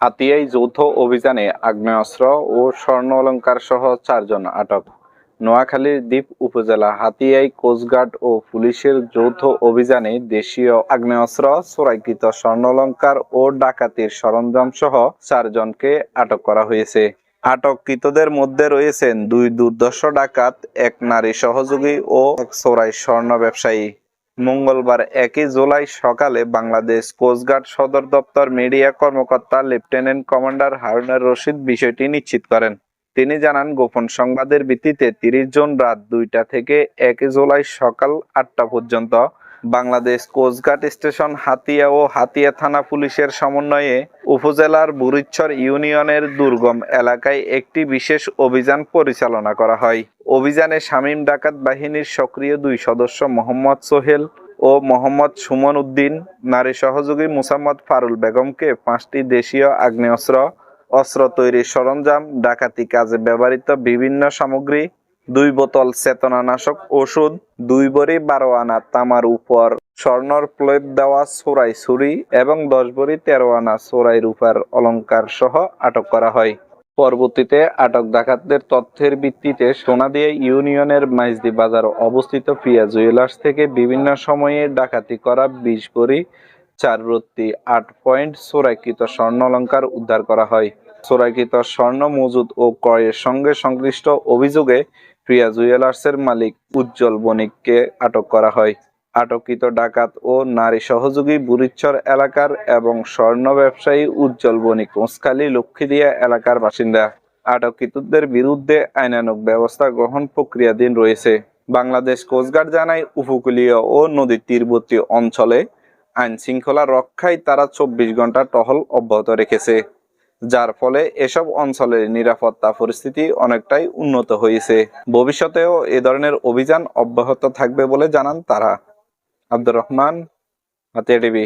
হাতিয়ায় যৌথ অভিযানে আগ্নেয়াস্ত্র ও স্বর্ণ অলংকার সহ চারজন আটক। নোয়াখালীর দ্বীপ উপজেলা হাতিয়াই, কোস্টগার্ড ও পুলিশের যৌথ অভিযানে দেশীয় আগ্নেয়াস্ত্র স্বর্ণ অলংকার ও ডাকাতির সরঞ্জাম সহ চারজনকে আটক করা হয়েছে। আটককৃতদের মধ্যে রয়েছেন দুই দুর্দশ ডাকাত, এক নারী সহযোগী ও এক চোরাই স্বর্ণ ব্যবসায়ী। মঙ্গলবার একই জুলাই সকালে বাংলাদেশ কোস্টগার্ড সদর দপ্তর মিডিয়া কর্মকর্তা লেফটেন্যান্ট কমান্ডার হারুনার রশিদ বিষয়টি নিশ্চিত করেন। তিনি জানান, গোপন সংবাদের ভিত্তিতে তিরিশ জন রাত দুইটা থেকে একই জুলাই সকাল আটটা পর্যন্ত Bangladesh coast guard station Hatiya ও হাতিয়া থানা পুলিশের সমন্বয়ে উপজেলার বুরিচ্ছর ইউনিয়নের দুর্গম এলাকায় একটি বিশেষ অভিযান পরিচালনা করা হয়। অভিযানে শামীম ডাকাত বাহিনীর সক্রিয় দুই সদস্য মোহাম্মদ সোহেল ও মোহাম্মদ সুমন উদ্দিন, নারী সহযোগী মুসাম্মদ ফারুল বেগমকে পাঁচটি দেশীয় আগ্নেয়াস্ত্র, অস্ত্র তৈরির সরঞ্জাম, ডাকাতি কাজে ব্যবহৃত বিভিন্ন সামগ্রী দুই বোতল চেতনানাশক ওষুধ, দুই বড়ি বারো আনা তামার উপর। স্বর্ণর প্লেট দেওয়া সোরাই ছুরি এবং দশ বড়ি তেরো আনা সোরাই রূপার অলংকার সহ আটক করা হয়। পরবর্তীতে আটক ডাকাতদের তথ্যের ভিত্তিতে সোনাদিয়া ইউনিয়নের মাইজদি বাজার অবস্থিত প্রিয়া জুয়েলার্স থেকে বিভিন্ন সময়ে ডাকাতি করা বিশ বড়ি চার রত্তি আট পয়েন্ট চোরাইকৃত স্বর্ণ অলঙ্কার উদ্ধার করা হয়। চোরাইকৃত স্বর্ণ মজুদ ও ক্রয়ের সঙ্গে সংশ্লিষ্ট অভিযোগে প্রিয়া জুয়েলার্সের মালিক উজ্জ্বল বণিককে আটক করা হয়। আটককৃত ডাকাত ও নারী সহযোগী বুরিচ্ছর এলাকার এবং স্বর্ণ ব্যবসায়ী উজ্জ্বল বণিক ওসখালী লক্ষ্মীদিয়া এলাকার বাসিন্দা। আটককৃতদের বিরুদ্ধে আইনানুগ ব্যবস্থা গ্রহণ প্রক্রিয়াধীন রয়েছে। বাংলাদেশ কোস্টগার্ড জানায়, উপকূলীয় ও নদীর তীরবর্তী অঞ্চলে আইন শৃঙ্খলা রক্ষায় তারা চব্বিশ ঘণ্টা টহল অব্যাহত রেখেছে। যার ফলে এসব অঞ্চলের নিরাপত্তা পরিস্থিতি অনেকটাই উন্নত হয়েছে। ভবিষ্যতেও এ ধরনের অভিযান অব্যাহত থাকবে বলে জানান তারা। আব্দুর রহমান, হাতিয়া টিভি।